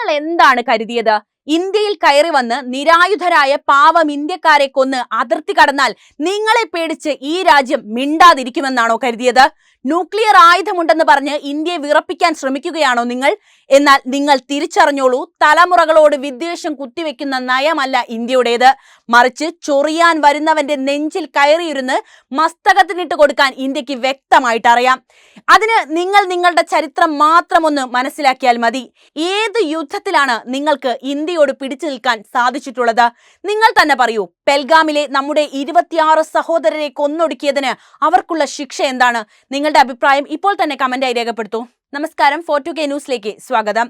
നിങ്ങൾ എന്താണ് കരുതിയത്? ഇന്ത്യയിൽ കയറി വന്ന് നിരായുധരായ പാവം ഇന്ത്യക്കാരെ കൊന്ന് അതിർത്തി കടന്നാൽ നിങ്ങളെ പേടിച്ച് ഈ രാജ്യം മിണ്ടാതിരിക്കുമെന്നാണോ കരുതിയത്? ന്യൂക്ലിയർ ആയുധമുണ്ടെന്ന് പറഞ്ഞ് ഇന്ത്യയെ വിറപ്പിക്കാൻ ശ്രമിക്കുകയാണോ നിങ്ങൾ? എന്നാൽ നിങ്ങൾ തിരിച്ചറിഞ്ഞോളൂ തലമുറകളോട് വിദ്വേഷം കുത്തിവെക്കുന്ന നയമല്ല ഇന്ത്യയുടേത്. മറിച്ച് ചൊറിയാൻ വരുന്നവന്റെ നെഞ്ചിൽ കയറിയിരുന്ന് മസ്തകത്തിനിട്ട് കൊടുക്കാൻ ഇന്ത്യയ്ക്ക് വ്യക്തമായിട്ട് അറിയാം. അതിന് നിങ്ങൾ നിങ്ങളുടെ ചരിത്രം മാത്രമൊന്ന് മനസ്സിലാക്കിയാൽ മതി. ഏത് യുദ്ധത്തിലാണ് നിങ്ങൾക്ക് ഇന്ത്യയോട് പിടിച്ചു നിൽക്കാൻ സാധിച്ചിട്ടുള്ളത്. നിങ്ങൾ തന്നെ പറയൂ പെൽഗാമിലെ നമ്മുടെ ഇരുപത്തിയാറ് സഹോദരരെ കൊന്നൊടുക്കിയതിന് അവർക്കുള്ള ശിക്ഷ എന്താണ്? നിങ്ങളുടെ അഭിപ്രായം ഇപ്പോൾ തന്നെ കമന്റായി രേഖപ്പെടുത്തൂ. നമസ്കാരം ഫോർട്ടു കെ ന്യൂസിലേക്ക് സ്വാഗതം.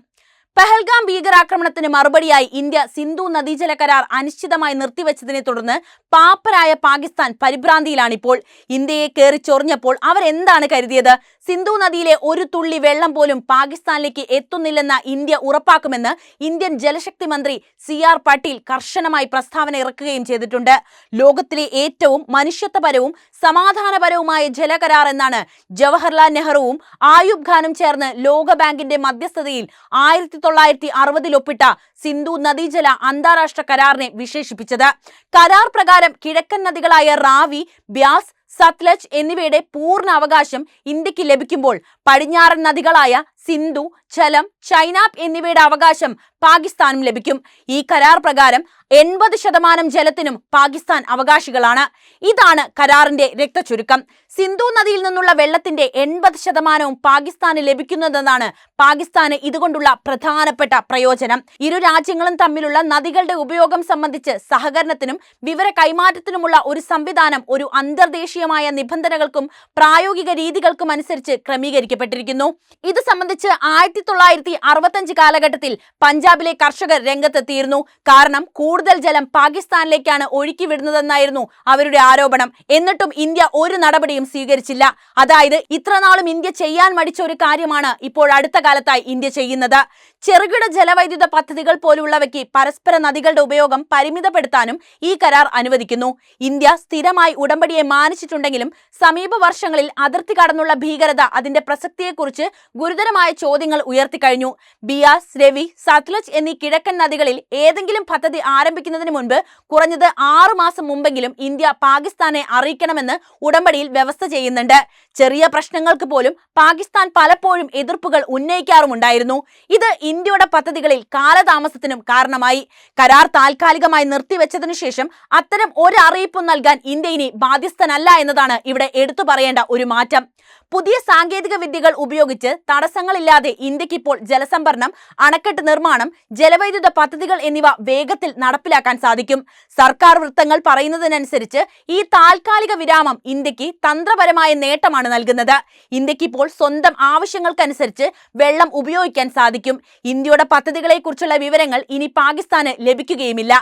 പഹൽഗാം ഭീകരാക്രമണത്തിന് മറുപടിയായി ഇന്ത്യ സിന്ധു നദീജല കരാർ അനിശ്ചിതമായി നിർത്തിവെച്ചതിനെ തുടർന്ന് പാപ്പരായ പാകിസ്ഥാൻ പരിഭ്രാന്തിയിലാണിപ്പോൾ. ഇന്ത്യയെ കയറി ചൊറിഞ്ഞപ്പോൾ അവരെന്താണ് കരുതിയത്? സിന്ധു നദിയിലെ ഒരു തുള്ളി വെള്ളം പോലും പാകിസ്ഥാനിലേക്ക് എത്തുന്നില്ലെന്ന ഇന്ത്യ ഉറപ്പാക്കുമെന്ന് ഇന്ത്യൻ ജലശക്തി മന്ത്രി സി ആർ പാട്ടീൽ കർശനമായി പ്രസ്താവന ഇറക്കുകയും ചെയ്തിട്ടുണ്ട്. ലോകത്തിലെ ഏറ്റവും മനുഷ്യത്വപരവും സമാധാനപരവുമായ ജലകരാർ എന്നാണ് ജവഹർലാൽ നെഹ്റുവും ആയുബ് ഖാനും ചേർന്ന് ലോകബാങ്കിന്റെ മധ്യസ്ഥതയിൽ ആയിരത്തി തൊള്ളായിരത്തി അറുപതിൽ ഒപ്പിട്ട സിന്ധു നദീജല അന്താരാഷ്ട്ര കരാറിനെ വിശേഷിപ്പിച്ചത്. കരാർ പ്രകാരം കിഴക്കൻ നദികളായ റാവി ബ്യാസ് സത്ലജ് എന്നിവയുടെ പൂർണ അവകാശം ഇന്ത്യയ്ക്ക് ലഭിക്കുമ്പോൾ പടിഞ്ഞാറൻ നദികളായ സിന്ധു ചലം ചൈനാബ് എന്നിവയുടെ അവകാശം പാകിസ്ഥാനും ലഭിക്കും. ഈ കരാർ പ്രകാരം എൺപത് ശതമാനം ജലത്തിനും പാകിസ്ഥാൻ അവകാശികളാണ്. ഇതാണ് കരാറിന്റെ രക്തചുരുക്കം. സിന്ധു നദിയിൽ നിന്നുള്ള വെള്ളത്തിന്റെ എൺപത് ശതമാനവും പാകിസ്ഥാന് ലഭിക്കുന്നതെന്നാണ് പാകിസ്ഥാന് ഇതുകൊണ്ടുള്ള പ്രധാനപ്പെട്ട പ്രയോജനം. ഇരു രാജ്യങ്ങളും തമ്മിലുള്ള നദികളുടെ ഉപയോഗം സംബന്ധിച്ച് സഹകരണത്തിനും വിവര കൈമാറ്റത്തിനുമുള്ള ഒരു സംവിധാനം ഒരു അന്തർദേശീയമായ നിബന്ധനകൾക്കും പ്രായോഗിക രീതികൾക്കും അനുസരിച്ച് ക്രമീകരിക്കപ്പെട്ടിരിക്കുന്നു. ഇത് സംബന്ധിച്ച് ആയിരത്തി തൊള്ളായിരത്തി അറുപത്തഞ്ച് കാലഘട്ടത്തിൽ പഞ്ചാബിലെ കർഷകർ രംഗത്തെത്തിയിരുന്നു. കാരണം കൂടുതൽ ജലം പാകിസ്ഥാനിലേക്കാണ് ഒഴുക്കി വിടുന്നതെന്നായിരുന്നു അവരുടെ ആരോപണം. എന്നിട്ടും ഇന്ത്യ ഒരു നടപടിയും സ്വീകരിച്ചില്ല. അതായത് ഇത്രനാളും ഇന്ത്യ ചെയ്യാൻ മടിച്ച ഒരു കാര്യമാണ് ഇപ്പോൾ അടുത്ത കാലത്തായി ഇന്ത്യ ചെയ്യുന്നത്. ചെറുകിട ജലവൈദ്യുത പദ്ധതികൾ പോലുള്ളവയ്ക്ക് പരസ്പര നദികളുടെ ഉപയോഗം പരിമിതപ്പെടുത്താനും ഈ കരാർ അനുവദിക്കുന്നു. ഇന്ത്യ സ്ഥിരമായി ഉടമ്പടിയെ മാനിച്ചിട്ടുണ്ടെങ്കിലും സമീപ വർഷങ്ങളിൽ അതിർത്തി കടന്നുള്ള ഭീകരത അതിന്റെ പ്രസക്തിയെക്കുറിച്ച് ഗുരുതരമായ ചോദ്യങ്ങൾ ഉയർത്തിക്കഴിഞ്ഞു ബിയാസ് രവി സത്ലജ് എന്നീ കിഴക്കൻ നദികളിൽ ഏതെങ്കിലും പദ്ധതി ആരംഭിക്കുന്നതിന് മുൻപ് കുറഞ്ഞത് ആറു മാസം മുമ്പെങ്കിലും ഇന്ത്യ പാകിസ്ഥാനെ അറിയിക്കണമെന്ന് ഉടമ്പടിയിൽ വ്യവസ്ഥ ചെയ്യുന്നുണ്ട്. ചെറിയ പ്രശ്നങ്ങൾക്ക് പോലും പാകിസ്ഥാൻ പലപ്പോഴും എതിർപ്പുകൾ ഉന്നയിക്കാറുമുണ്ടായിരുന്നു. ഇത് ഇന്ത്യയുടെ പദ്ധതികളിൽ കാലതാമസത്തിനും കാരണമായി. കരാർ താൽക്കാലികമായി നിർത്തിവെച്ചതിനു ശേഷം അത്തരം ഒരു അറിയിപ്പും നൽകാൻ ഇന്ത്യ ഇനി ബാധ്യസ്ഥനല്ല എന്നതാണ് ഇവിടെ എടുത്തു പറയേണ്ട ഒരു മാറ്റം. പുതിയ സാങ്കേതിക വിദ്യകൾ ഉപയോഗിച്ച് തടസ്സങ്ങളില്ലാതെ ഇന്ത്യയ്ക്ക് ഇപ്പോൾ ജലസംഭരണം അണക്കെട്ട് നിർമ്മാണം ജലവൈദ്യുത പദ്ധതികൾ എന്നിവ വേഗത്തിൽ നടപ്പിലാക്കാൻ സാധിക്കും. സർക്കാർ വൃത്തങ്ങൾ പറയുന്നതിനനുസരിച്ച് ഈ താൽക്കാലിക വിരാമം ഇന്ത്യയ്ക്ക് തന്ത്രപരമായ നേട്ടമാണ് നൽകുന്നത്. ഇന്ത്യയ്ക്ക് ഇപ്പോൾ സ്വന്തം ആവശ്യങ്ങൾക്കനുസരിച്ച് വെള്ളം ഉപയോഗിക്കാൻ സാധിക്കും. ഇന്ത്യയുടെ പദ്ധതികളെക്കുറിച്ചുള്ള വിവരങ്ങൾ ഇനി പാകിസ്ഥാന് ലഭിക്കുകയുമില്ല.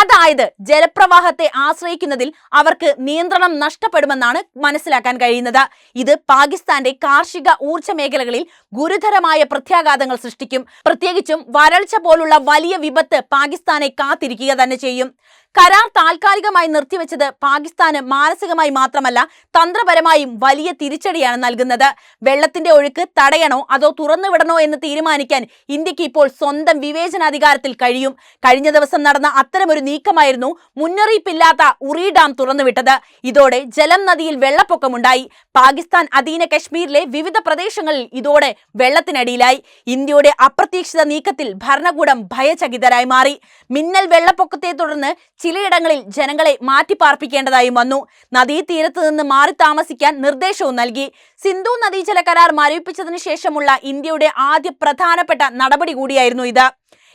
അതായത് ജലപ്രവാഹത്തെ ആശ്രയിക്കുന്നതിൽ അവർക്ക് നിയന്ത്രണം നഷ്ടപ്പെടുമെന്നാണ് മനസ്സിലാക്കാൻ കഴിയുന്നത്. ഇത് പാകിസ്ഥാന്റെ കാർഷിക ഊർജ മേഖലകളിൽ ഗുരുതരമായ പ്രത്യാഘാതങ്ങൾ സൃഷ്ടിക്കും. പ്രത്യേകിച്ചും വരൾച്ച പോലുള്ള വലിയ വിപത്ത് പാകിസ്ഥാനെ കാത്തിരിക്കുക തന്നെ ചെയ്യും. കരാർ താൽക്കാലികമായി നിർത്തിവെച്ചത് പാകിസ്ഥാന് മാനസികമായി മാത്രമല്ല തന്ത്രപരമായും വലിയ തിരിച്ചടിയാണ് നൽകുന്നത്. വെള്ളത്തിന്റെ ഒഴുക്ക് തടയണോ അതോ തുറന്നുവിടണോ എന്ന് തീരുമാനിക്കാൻ ഇന്ത്യയ്ക്ക് ഇപ്പോൾ സ്വന്തം വിവേചനാധികാരത്തിൽ കഴിയും. കഴിഞ്ഞ ദിവസം നടന്ന അത്തരമൊരു നീക്കമായിരുന്നു മുന്നറിയിപ്പില്ലാത്ത ഉറി ഡാം തുറന്നുവിട്ടത്. ഇതോടെ ജലം നദിയിൽ വെള്ളപ്പൊക്കമുണ്ടായി. പാകിസ്ഥാൻ അധീന കശ്മീരിലെ വിവിധ പ്രദേശങ്ങളിൽ ഇതോടെ വെള്ളത്തിനടിയിലായി. ഇന്ത്യയുടെ അപ്രതീക്ഷിത നീക്കത്തിൽ ഭരണകൂടം ഭയചകിതരായി മാറി. മിന്നൽ വെള്ളപ്പൊക്കത്തെ തുടർന്ന് ചിലയിടങ്ങളിൽ ജനങ്ങളെ മാറ്റിപ്പാർപ്പിക്കേണ്ടതായും വന്നു. നദീതീരത്ത് നിന്ന് മാറി താമസിക്കാൻ നിർദ്ദേശവും നൽകി. സിന്ധു നദീജല കരാർ മരവിപ്പിച്ചതിനു ശേഷമുള്ള ഇന്ത്യയുടെ ആദ്യ പ്രധാനപ്പെട്ട നടപടി കൂടിയായിരുന്നു ഇത്.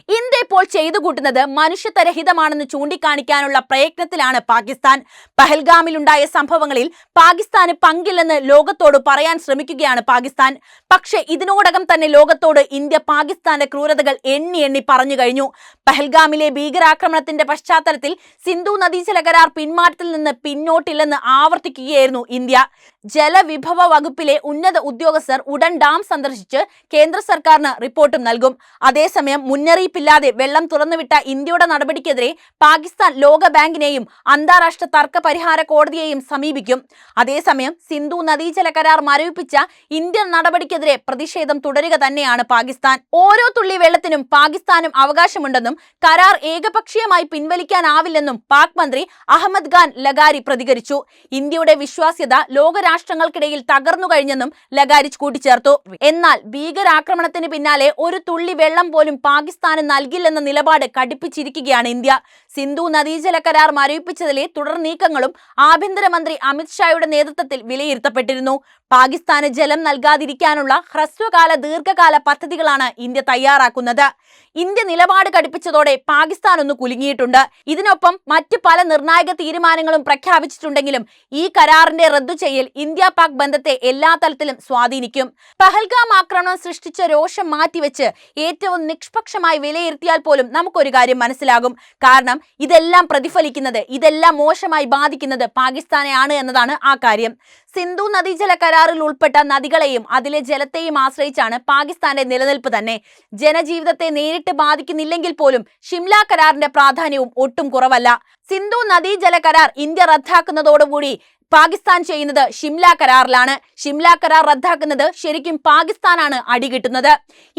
ഇന്ത്യ ഇപ്പോൾ ചെയ്തു കൂട്ടുന്നത് മനുഷ്യത്വരഹിതമാണെന്ന് ചൂണ്ടിക്കാണിക്കാനുള്ള പ്രയത്നത്തിലാണ് പാകിസ്ഥാൻ. പഹൽഗാമിലുണ്ടായ സംഭവങ്ങളിൽ പാകിസ്ഥാന് പങ്കില്ലെന്ന് ലോകത്തോട് പറയാൻ ശ്രമിക്കുകയാണ് പാകിസ്ഥാൻ. പക്ഷേ ഇതിനോടകം തന്നെ ലോകത്തോട് ഇന്ത്യ പാകിസ്ഥാന്റെ ക്രൂരതകൾ എണ്ണി എണ്ണി പറഞ്ഞു കഴിഞ്ഞു. പഹൽഗാമിലെ ഭീകരാക്രമണത്തിന്റെ പശ്ചാത്തലത്തിൽ സിന്ധു നദീജല കരാർ പിന്മാറ്റത്തിൽ നിന്ന് പിന്നോട്ടില്ലെന്ന് ആവർത്തിക്കുകയായിരുന്നു ഇന്ത്യ. ജലവിഭവ വകുപ്പിലെ ഉന്നത ഉദ്യോഗസ്ഥർ ഉടൻ ഡാം സന്ദർശിച്ച് കേന്ദ്ര സർക്കാരിന് റിപ്പോർട്ടും നൽകും. അതേസമയം മുന്നറിയിപ്പ് മുന്നറിയിപ്പില്ലാതെ വെള്ളം തുറന്നുവിട്ട ഇന്ത്യയുടെ നടപടിക്കെതിരെ പാകിസ്ഥാൻ ലോക ബാങ്കിനെയും അന്താരാഷ്ട്ര തർക്ക പരിഹാര കോടതിയെയും സമീപിക്കും. അതേസമയം സിന്ധു നദീജല കരാർ മരവിപ്പിച്ച ഇന്ത്യൻ നടപടിക്കെതിരെ പ്രതിഷേധം തുടരുക തന്നെയാണ് പാകിസ്ഥാൻ. ഓരോ തുള്ളി വെള്ളത്തിനും പാകിസ്ഥാനും അവകാശമുണ്ടെന്നും കരാർ ഏകപക്ഷീയമായി പിൻവലിക്കാനാവില്ലെന്നും പാക് മന്ത്രി അഹമ്മദ് ഖാൻ ലഗാരി പ്രതികരിച്ചു. ഇന്ത്യയുടെ വിശ്വാസ്യത ലോകരാഷ്ട്രങ്ങൾക്കിടയിൽ തകർന്നു കഴിഞ്ഞെന്നും ലഗാരി കൂട്ടിച്ചേർത്തു. എന്നാൽ ഭീകരാക്രമണത്തിന് പിന്നാലെ ഒരു തുള്ളി വെള്ളം പോലും പാകിസ്ഥാന് നൽകില്ലെന്ന നിലപാട് കടുപ്പിച്ചിരിക്കുകയാണ് ഇന്ത്യ. സിന്ധു നദീജല കരാർ മരവിപ്പിച്ചതിലെ തുടർ നീക്കങ്ങളും ആഭ്യന്തരമന്ത്രി അമിത്ഷായുടെ നേതൃത്വത്തിൽ വിലയിരുത്തപ്പെട്ടിരുന്നു. പാകിസ്ഥാന് ജലം നൽകാതിരിക്കാനുള്ള ഹ്രസ്വകാല ദീർഘകാല പദ്ധതികളാണ് ഇന്ത്യ തയ്യാറാക്കുന്നത്. ഇന്ത്യ നിലപാട് കടുപ്പിച്ചതോടെ പാകിസ്ഥാൻ ഒന്ന് കുലുങ്ങിയിട്ടുണ്ട്. ഇതിനൊപ്പം മറ്റ് പല നിർണായക തീരുമാനങ്ങളും പ്രഖ്യാപിച്ചിട്ടുണ്ടെങ്കിലും ഈ കരാറിന്റെ റദ്ദു ചെയ്യൽ ഇന്ത്യ പാക് ബന്ധത്തെ എല്ലാ തലത്തിലും സ്വാധീനിക്കും. പഹൽഗാം ആക്രമണം സൃഷ്ടിച്ച രോഷം മാറ്റിവെച്ച് ഏറ്റവും നിഷ്പക്ഷമായി വിലയിരുത്തിയാൽ പോലും നമുക്കൊരു കാര്യം മനസ്സിലാകും. കാരണം ഇതെല്ലാം പ്രതിഫലിക്കുന്നത് ഇതെല്ലാം മോശമായി ബാധിക്കുന്നത് പാകിസ്ഥാനെയാണ് എന്നതാണ് ആ കാര്യം. സിന്ധു നദീജല കരാറിൽ ഉൾപ്പെട്ട നദികളെയും അതിലെ ജലത്തെയും ആശ്രയിച്ചാണ് പാകിസ്ഥാന്റെ നിലനിൽപ്പ് തന്നെ. ജനജീവിതത്തെ നേരിട്ട് ബാധിക്കുന്നില്ലെങ്കിൽ പോലും ഷിംല കരാറിന്റെ പ്രാധാന്യവും ഒട്ടും കുറവല്ല. സിന്ധു നദീജല കരാർ ഇന്ത്യ റദ്ദാക്കുന്നതോടുകൂടി പാകിസ്ഥാൻ ചെയ്യുന്നത് ഷിംല കരാറിലാണ്. ഷിംല കരാർ റദ്ദാക്കുന്നത് ശരിക്കും പാകിസ്ഥാനാണ് അടികിട്ടുന്നത്.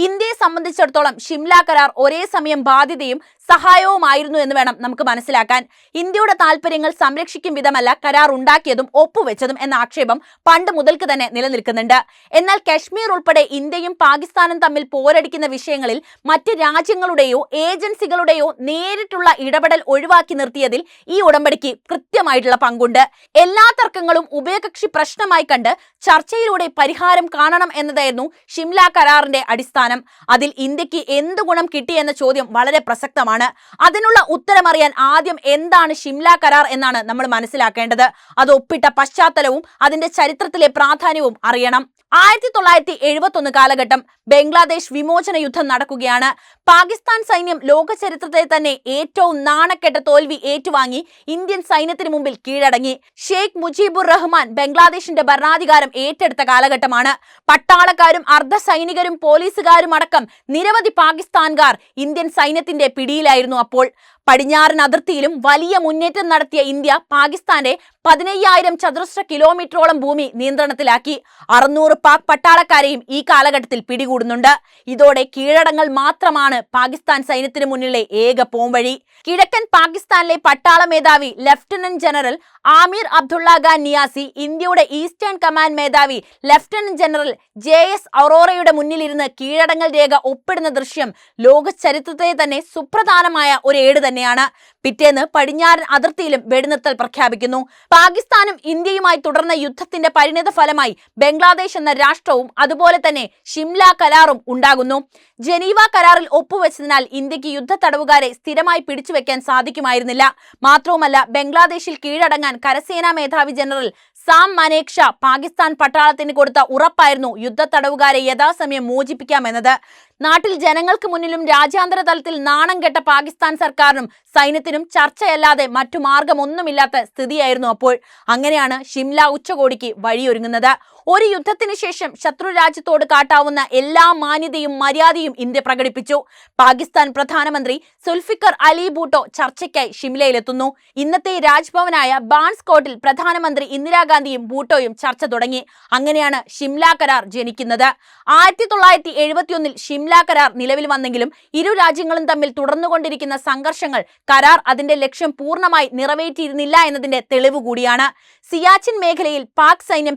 ഇന്ത്യയെ സംബന്ധിച്ചിടത്തോളം ഷിംല കരാർ ഒരേ സമയം ബാധ്യതയും സഹായവുമായിരുന്നു എന്ന് വേണം നമുക്ക് മനസ്സിലാക്കാൻ. ഇന്ത്യയുടെ താല്പര്യങ്ങൾ സംരക്ഷിക്കും വിധമല്ല കരാർ ഉണ്ടാക്കിയതും ഒപ്പുവെച്ചതും എന്ന ആക്ഷേപം പണ്ട് മുതൽക്ക് തന്നെ നിലനിൽക്കുന്നുണ്ട്. എന്നാൽ കശ്മീർ ഉൾപ്പെടെ ഇന്ത്യയും പാകിസ്ഥാനും തമ്മിൽ പോരടിക്കുന്ന വിഷയങ്ങളിൽ മറ്റ് രാജ്യങ്ങളുടെയോ ഏജൻസികളുടെയോ നേരിട്ടുള്ള ഇടപെടൽ ഒഴിവാക്കി നിർത്തിയതിൽ ഈ ഉടമ്പടിക്ക് കൃത്യമായിട്ടുള്ള പങ്കുണ്ട്. എല്ലാ തർക്കങ്ങളും ഉഭയകക്ഷി പ്രശ്നമായി കണ്ട് ചർച്ചയിലൂടെ പരിഹാരം കാണണം എന്നതായിരുന്നു ഷിംല കരാറിന്റെ അടിസ്ഥാനം. അതിൽ ഇന്ത്യയ്ക്ക് എന്ത് ഗുണം കിട്ടിയെന്ന ചോദ്യം വളരെ പ്രസക്തമാണ്. അതിനുള്ള ഉത്തരമറിയാൻ ആദ്യം എന്താണ് ഷിംല കരാർ എന്നാണ് നമ്മൾ മനസ്സിലാക്കേണ്ടത്. അത് ഒപ്പിട്ട പശ്ചാത്തലവും അതിന്റെ ചരിത്രത്തിലെ പ്രാധാന്യവും അറിയണം. ആയിരത്തി തൊള്ളായിരത്തി എഴുപത്തി ഒന്ന് കാലഘട്ടം ബംഗ്ലാദേശ് വിമോചന യുദ്ധം നടക്കുകയാണ്. പാകിസ്ഥാൻ സൈന്യം ലോക ചരിത്രത്തെ തന്നെ ഏറ്റവും നാണക്കെട്ട തോൽവി ഏറ്റുവാങ്ങി ഇന്ത്യൻ സൈന്യത്തിന് മുമ്പിൽ കീഴടങ്ങി. ഷെയ്ഖ് മുജീബുർ റഹ്മാൻ ബംഗ്ലാദേശിന്റെ ഭരണാധികാരം ഏറ്റെടുത്ത കാലഘട്ടമാണ്. പട്ടാളക്കാരും അർദ്ധ സൈനികരും പോലീസുകാരും അടക്കം നിരവധി പാകിസ്ഥാൻകാർ ഇന്ത്യൻ സൈന്യത്തിന്റെ പിടിയിലായിരുന്നു അപ്പോൾ. പടിഞ്ഞാറൻ അതിർത്തിയിലും വലിയ മുന്നേറ്റം നടത്തിയ ഇന്ത്യ പാകിസ്ഥാന്റെ പതിനയ്യായിരം ചതുരശ്ര കിലോമീറ്ററോളം ഭൂമി നിയന്ത്രണത്തിലാക്കി. അറുന്നൂറ് പാക് പട്ടാളക്കാരെയും ഈ കാലഘട്ടത്തിൽ പിടികൂടുന്നുണ്ട്. ഇതോടെ കീഴടങ്ങൾ മാത്രമാണ് പാകിസ്ഥാൻ സൈന്യത്തിന് മുന്നിലെ ഏക പോംവഴി. കിഴക്കൻ പാകിസ്ഥാനിലെ പട്ടാള മേധാവി ലഫ്റ്റനന്റ് ജനറൽ ആമീർ അബ്ദുള്ള ഖാൻ നിയാസി ഇന്ത്യയുടെ ഈസ്റ്റേൺ കമാൻഡ് മേധാവി ലഫ്റ്റനന്റ് ജനറൽ ജെ എസ് അറോറയുടെ മുന്നിലിരുന്ന് കീഴടങ്ങൽ രേഖ ഒപ്പിടുന്ന ദൃശ്യം ലോക ചരിത്രത്തെ തന്നെ സുപ്രധാനമായ ഒരു ഏട് തന്നെയാണ്. പിറ്റേന്ന് പടിഞ്ഞാറൻ അതിർത്തിയിലും വെടിനിർത്തൽ പ്രഖ്യാപിക്കുന്നു. പാകിസ്ഥാനും ഇന്ത്യയുമായി തുടർന്ന യുദ്ധത്തിന്റെ പരിണിത ഫലമായി ബംഗ്ലാദേശ് എന്ന രാഷ്ട്രവും അതുപോലെ തന്നെ ഷിംല കരാറും ഉണ്ടാകുന്നു. ജനീവ കരാറിൽ ഒപ്പുവെച്ചതിനാൽ ഇന്ത്യയ്ക്ക് യുദ്ധ തടവുകാരെ സ്ഥിരമായി പിടിച്ചുവെക്കാൻ സാധിക്കുമായിരുന്നില്ല. മാത്രവുമല്ല ബംഗ്ലാദേശിൽ കീഴടങ്ങാൻ കരസേനാ മേധാവി ജനറൽ സാം മനേക്ഷ പാകിസ്ഥാൻ പട്ടാളത്തിന് കൊടുത്ത ഉറപ്പായിരുന്നു യുദ്ധ തടവുകാരെ യഥാസമയം മോചിപ്പിക്കാമെന്നത്. നാട്ടിൽ ജനങ്ങൾക്ക് മുന്നിലും രാജ്യാന്തര തലത്തിൽ നാണം കെട്ട പാകിസ്ഥാൻ സർക്കാരിനും സൈന്യത്തിനും ചർച്ചയല്ലാതെ മറ്റു മാർഗമൊന്നുമില്ലാത്ത സ്ഥിതിയായിരുന്നു അപ്പോൾ. അങ്ങനെയാണ് ഷിംല ഉച്ചകോടിക്ക് വഴിയൊരുങ്ങുന്നത്. ഒരു യുദ്ധത്തിന് ശേഷം ശത്രു രാജ്യത്തോട് കാട്ടാവുന്ന എല്ലാ മാന്യതയും മര്യാദയും ഇന്ത്യ പ്രകടിപ്പിച്ചു. പാകിസ്ഥാൻ പ്രധാനമന്ത്രി സുൽഫിക്കർ അലി ബൂട്ടോ ചർച്ചയ്ക്കായി ഷിംലയിലെത്തുന്നു. ഇന്നത്തെ രാജ്ഭവനായ ബാൺസ് കോട്ടിൽ പ്രധാനമന്ത്രി ഇന്ദിരാഗാന്ധിയും ബൂട്ടോയും ചർച്ച തുടങ്ങി. അങ്ങനെയാണ് ഷിംല കരാർ ജനിക്കുന്നത്. ആയിരത്തി തൊള്ളായിരത്തി എഴുപത്തിയൊന്നിൽ ഷിംല കരാർ നിലവിൽ വന്നെങ്കിലും ഇരു രാജ്യങ്ങളും തമ്മിൽ തുടർന്നുകൊണ്ടിരിക്കുന്ന സംഘർഷങ്ങൾ കരാർ അതിന്റെ ലക്ഷ്യം പൂർണമായി നിറവേറ്റിയിരുന്നില്ല എന്നതിന്റെ തെളിവ് കൂടിയാണ് സിയാച്ചിൻ മേഖലയിൽ പാക് സൈന്യം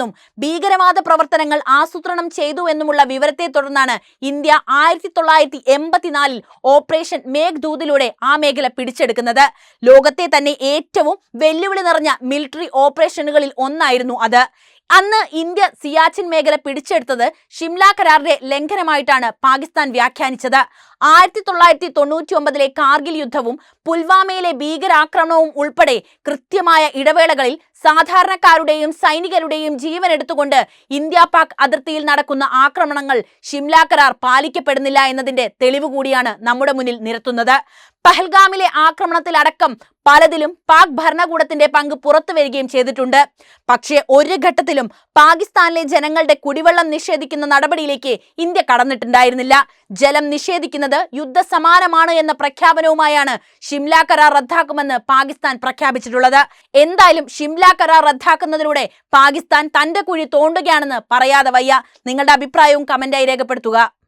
പിടിമുറുക്കുന്നുവെന്നും ഭീകരവാദ പ്രവർത്തനങ്ങൾ ആസൂത്രണം ചെയ്തു എന്നുമുള്ള വിവരത്തെ തുടർന്നാണ് ഇന്ത്യ ആയിരത്തി തൊള്ളായിരത്തി എൺപത്തിനാലിൽ ഓപ്പറേഷൻ മേഘ്ദൂതിലൂടെ ആ മേഖല പിടിച്ചെടുക്കുന്നത്. ലോകത്തെ തന്നെ ഏറ്റവും വെല്ലുവിളി നിറഞ്ഞ മിലിറ്ററി ഓപ്പറേഷനുകളിൽ ഒന്നായിരുന്നു അത്. അന്ന് ഇന്ത്യ സിയാച്ചിൻ മേഖല പിടിച്ചെടുത്തത് ഷിംല കരാറിന്റെ ലംഘനമായിട്ടാണ് പാകിസ്ഥാൻ വ്യാഖ്യാനിച്ചത്. ആയിരത്തി തൊള്ളായിരത്തി തൊണ്ണൂറ്റി ഒമ്പതിലെ കാർഗിൽ യുദ്ധവും പുൽവാമയിലെ ഭീകരാക്രമണവും ഉൾപ്പെടെ കൃത്യമായ ഇടവേളകളിൽ സാധാരണക്കാരുടെയും സൈനികരുടെയും ജീവൻ എടുത്തുകൊണ്ട് ഇന്ത്യ പാക് അതിർത്തിയിൽ നടക്കുന്ന ആക്രമണങ്ങൾ ഷിംല കരാർ പാലിക്കപ്പെടുന്നില്ല എന്നതിന്റെ തെളിവ് കൂടിയാണ് നമ്മുടെ മുന്നിൽ നിരത്തുന്നത്. പഹൽഗാമിലെ ആക്രമണത്തിലടക്കം പലതിലും പാക് ഭരണകൂടത്തിന്റെ പങ്ക് പുറത്തു വരികയും ചെയ്തിട്ടുണ്ട്. പക്ഷേ ഒരു ഘട്ടത്തിലും പാകിസ്ഥാനിലെ ജനങ്ങളുടെ കുടിവെള്ളം നിഷേധിക്കുന്ന നടപടിയിലേക്ക് ഇന്ത്യ കടന്നിട്ടുണ്ടായിരുന്നില്ല. ജലം നിഷേധിക്കുന്നത് യുദ്ധസമാനമാണ് എന്ന പ്രഖ്യാപനവുമായാണ് ഷിംല കരാർ റദ്ദാക്കുമെന്ന് പാകിസ്ഥാൻ പ്രഖ്യാപിച്ചിട്ടുള്ളത്. എന്തായാലും ഷിംല കരാർ റദ്ദാക്കുന്നതിലൂടെ പാകിസ്ഥാൻ തന്റെ കുഴി തോണ്ടുകയാണെന്ന് പറയാതെ വയ്യ. നിങ്ങളുടെ അഭിപ്രായവും കമന്റായി രേഖപ്പെടുത്തുക.